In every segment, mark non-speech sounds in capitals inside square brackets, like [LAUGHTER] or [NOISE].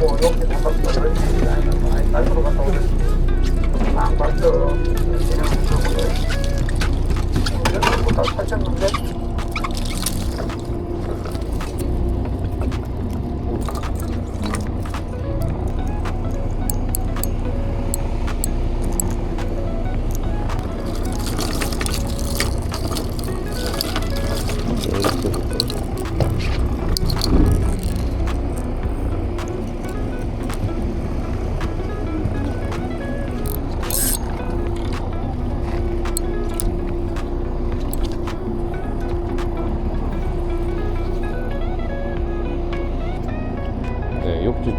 뭐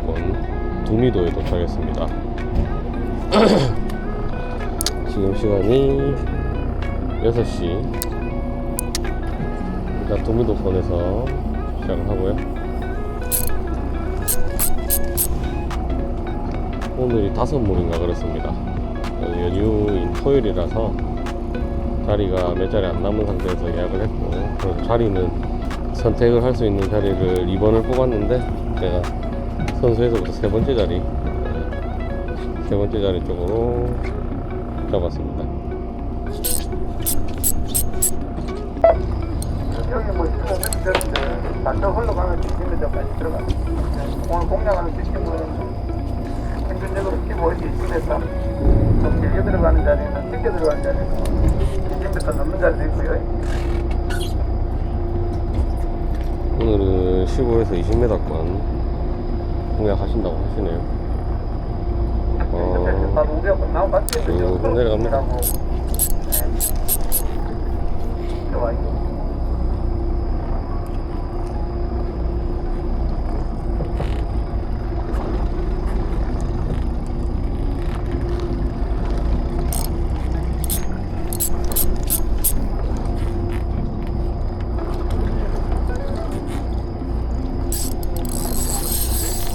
네, 욕지권 두미도에 도착했습니다. [CLEARS THROAT] 지금 시간이 6시. 일단 두미도권에서 시작을 하고요. 오늘이 다섯 몰인가 그렇습니다. 어, 연휴인 토요일이라서 자리가 몇 자리 안 남은 상태에서 예약을 했고, 그래서 자리는 선택을 할 수 있는 자리를 2번을 뽑았는데, 제가 선수에서부터 세 번째 자리, 네, 세 번째 자리 쪽으로 잡았습니다. 여기 뭐 있으면 되는데 단적 흘러가는 지점에까지 들어가 오늘 공략하는 지점은 평균적으로 15시 이쯤에서 좀 길게 들어가는 자리는 깊게 들어가는 자리는 20m 넘는 자리도 있고요. 오늘은 15에서 20m권 공략하신다고 하시네요. 어, 쭉 내려갑니다.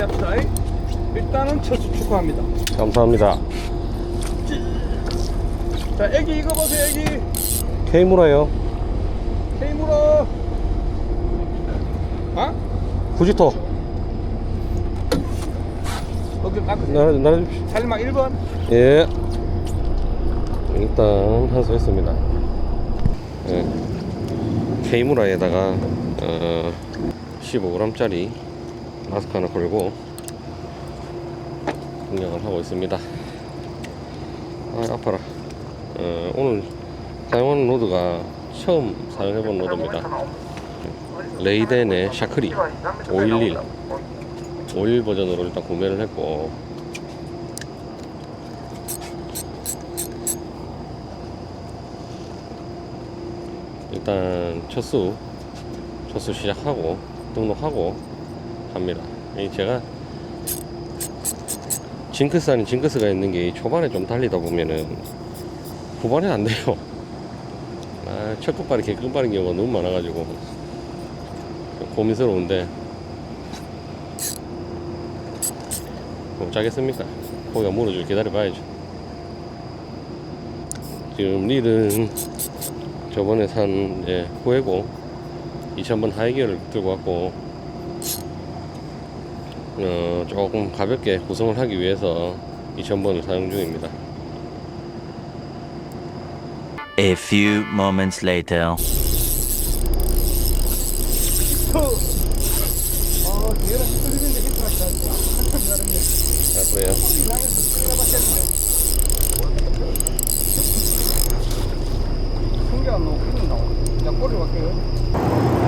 합시다. 일단은 첫 수 축하합니다. 감사합니다. 자, 애기 이거 보세요, 애기. K무라요. 케이무라. 아? 후지토. 여기 막 나, 나눠주십시오. 살막 1번. 예. 일단 한수했습니다. 예. K무라에다가 어, 15g짜리 마스크 하나 걸고 공략을 하고 있습니다. 아 아파라. 어, 오늘 사용하는 로드가 처음 사용해본 로드입니다. 레이덴의 샤크리 511 5일 버전으로 일단 구매를 했고 일단 첫수 첫수 시작하고 등록하고 합니다. 이 제가 징크스 아닌 징크스가 있는 게 초반에 좀 달리다 보면은 후반에 안 돼요. [LAUGHS] 아, 첫 끝발이 개 끝발인 경우가 너무 많아가지고 좀 고민스러운데 못 짜겠습니까? 거기가 물어줄 기다려봐야죠. 지금 릴은 저번에 산 이제 후에고 2000번 하이기어를 들고 왔고 어, 조금 가볍게 구성을 하기 위해서 2000번을 사용 중입니다. A few moments later. 아, 그래요? 풍기가 너무 큰일 나와. 야, 꼬리 갈게요.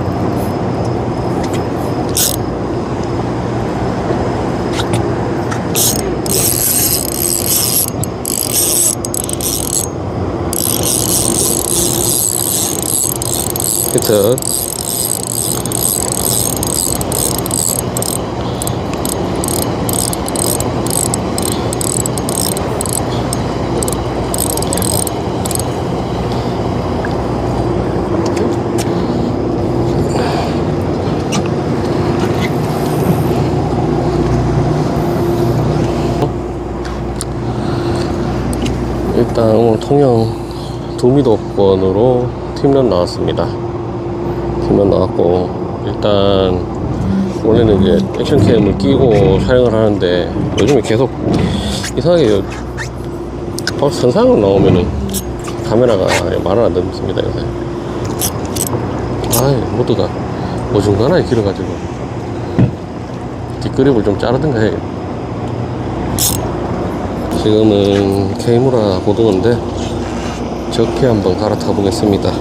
하여튼 일단 오늘 통영 도미도권으로 팀런 나왔습니다. 팀런 나왔고 일단 원래는 이제 액션캠을 끼고 촬영을 하는데 요즘에 계속 이상하게 어, 선상으로 나오면은 카메라가 말을 안 듣습니다 요새. 아이 모두가 어중간하게 길어가지고 뒷그립을 좀 자르든가 해야겠다. 지금은 케이무라 고등어인데 적게 한번 갈아타 보겠습니다.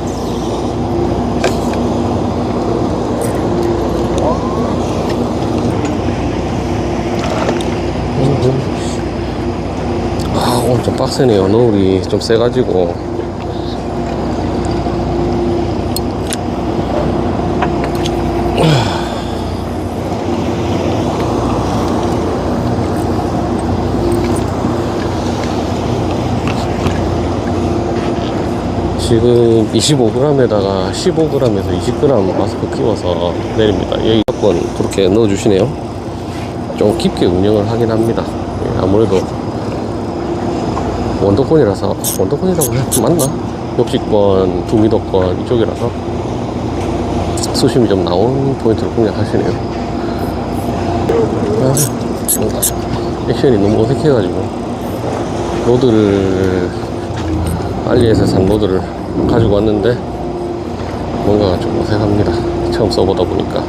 아 오늘 좀 빡세네요. 노을이 좀 세가지고 지금 25g에다가 15g에서 20g 마스크 끼워서 내립니다. 여기 한번 그렇게 넣어주시네요. 좀 깊게 운영을 하긴 합니다. 예, 아무래도 원도권이라서 원도권이라고 해야 맞나? 욕식권, 두미도권 이쪽이라서 수심이 좀 나온 포인트를 공략하시네요. 아, 액션이 너무 어색해가지고 로드를 알리에서 산 로드를 가지고 왔는데 뭔가 좀 어색합니다. 처음 써보다 보니까.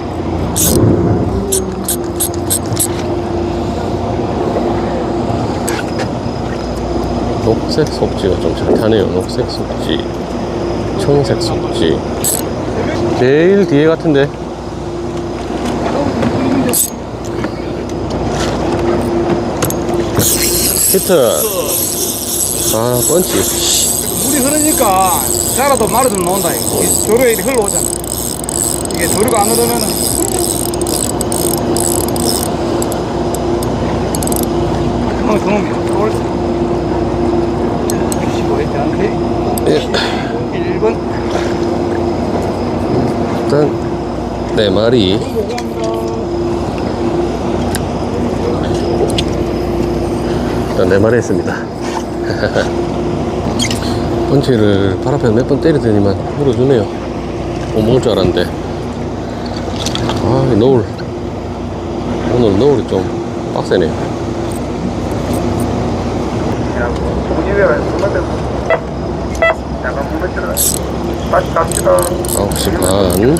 녹색 속지가 좀 잘 타네요. 녹색 속지, 청색 속지. 제일 뒤에 같은데. 히트. 아, 펀치. 물이 흐르니까 자라도 말아도 나온다 이거 조류에 흘러오잖아 이게 조류가 안 흐르면은 그놈 그놈이 올 15에 않게 예. 1번. 일단 네 마리. 일단 네 마리 했습니다. 펀치를 발 앞에서 몇 번 때리더니만 물어주네요. 못 먹을 줄 알았는데. 아이 노을. 오늘 노을이 좀 빡세네요. 야, 무너지라. 다시 갑시다. 9시 반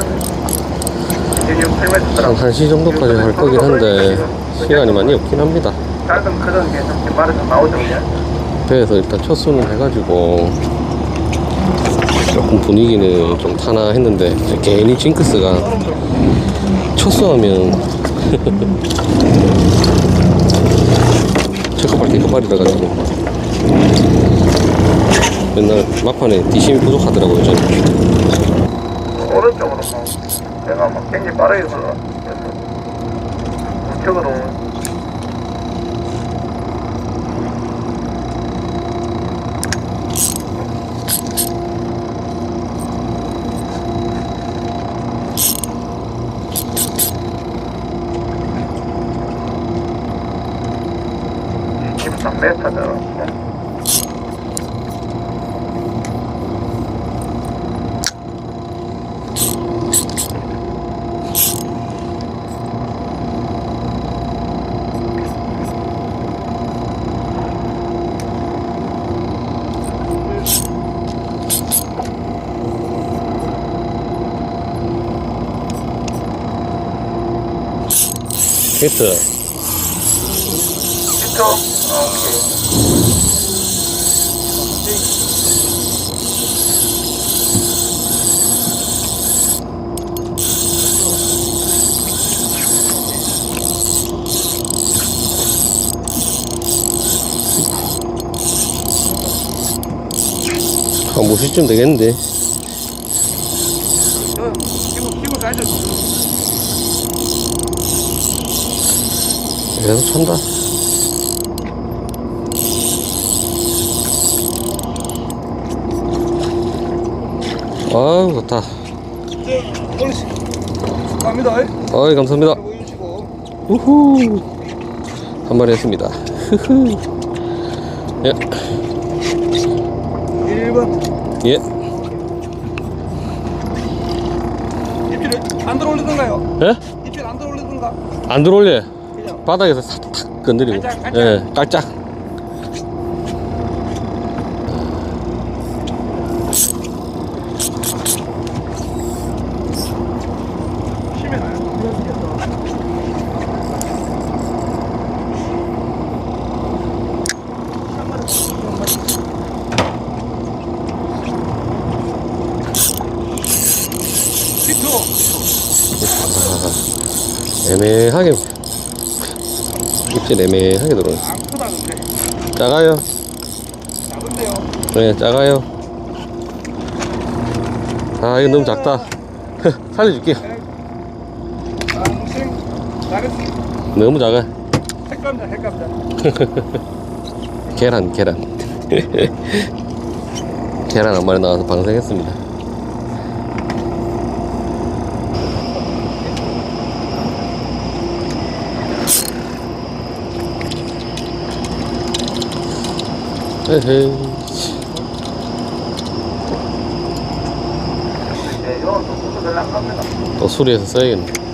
이제 8m 한 1시 정도까지 할 거긴 한데 시간이 많이 없긴 합니다. 배에서 일단 첫 수는 해가지고 조금 분위기는 좀 타나 했는데 괜히 징크스가 첫 수하면 첫급발 뒤급발이 돼가지고 맨날 막판에 뒤심이 부족하더라고요 저는. 오른쪽으로 뭐 내가 막 굉장히 빠르게 흘러. 우측으로 지금 3m잖아. 히트. 오케이. 한 50쯤 되겠는데 저 기분 기분 잘 줬어 계속 찬다 아유 좋다 옳지 축하합니다 어이 감사합니다 우후 한 마리 했습니다 흐흐 예. 예. 입질을 안 들어올리던가요? 예? 입질 안 들어올리던가? 안 들어올려. 바닥에서 탁탁 건드리고. 깔짝, 깔짝. 예, 깔짝. 히트! 아, 애매하게. 입질 애매하게 들어오네. 안 크다 근데 작아요. 작은데요 네, 작아요. 아, 이거 너무 작다. [LAUGHS] 살려줄게요. 앙생 잘했어 너무 작아. 핵감자 핵감자 [LAUGHS] 계란, 계란. [LAUGHS] 계란 한 마리 나와서 방생했습니다. 에헤이. 또 수리해서 써야겠네.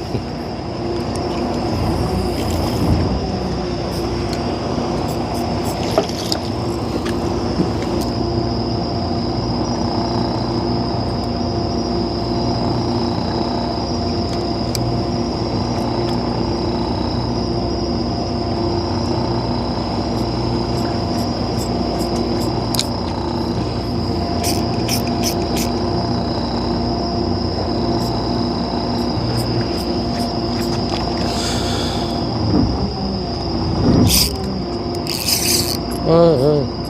아, 아.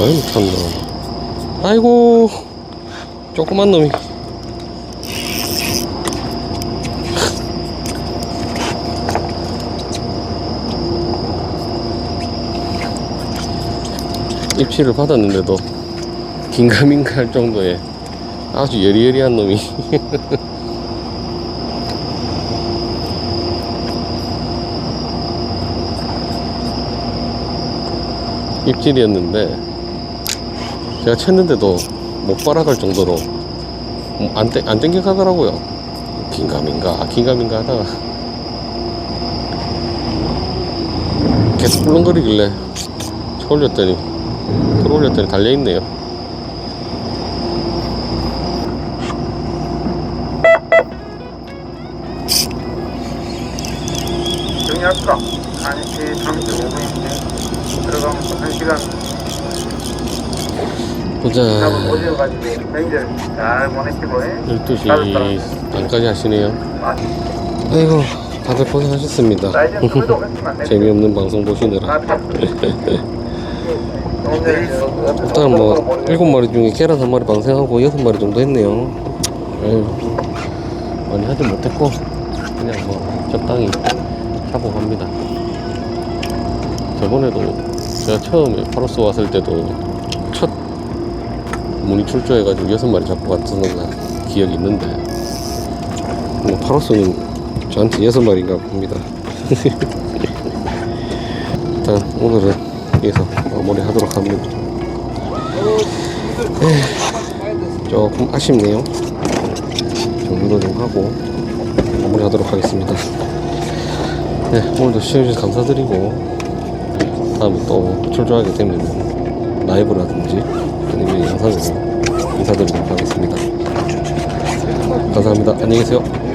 아이 참나. 아이고 조그만 놈이. 입질을 받았는데도 긴가민가 할 정도의 아주 여리여리한 놈이 [LAUGHS] 입질이었는데 제가 쳤는데도 못 빨아갈 정도로 안, 땡, 안 땡겨가더라고요. 긴가민가 긴가민가 하다가. 계속 꿀렁거리길래 쳐올렸더니 끌어올렸더니 달려있네요. 정리할까? 1시 35분인데 들어가면서 1시간. 잡은 보자 오셔가지고 명절 잘 보내시고 해. 12시 반까지 하시네요. 아, 아이고 다들 고생하셨습니다. [LAUGHS] 재미없는 방송 보시느라. 아, [LAUGHS] 오늘 일단 뭐 일곱 마리 중에 계란 한 마리 방생하고 여섯 마리 정도 했네요. 아유 많이 하진 못했고 그냥 뭐 적당히 하고 갑니다. 저번에도 제가 처음에 파로스 왔을 때도 첫 문이 출조해가지고 여섯 마리 잡고 갔던 가 기억이 있는데 뭐 파로스는 저한테 여섯 마리인가 봅니다. [LAUGHS] 일단 오늘은 여기서 마무리 하도록 합니다. 조금 아쉽네요. 정리도 좀 하고 마무리 하도록 하겠습니다. 네 오늘도 시청해주셔서 감사드리고 다음에 또 출조하게 되면 라이브라든지 아니면 영상으로 인사드리도록 하겠습니다. 감사합니다. 안녕히 계세요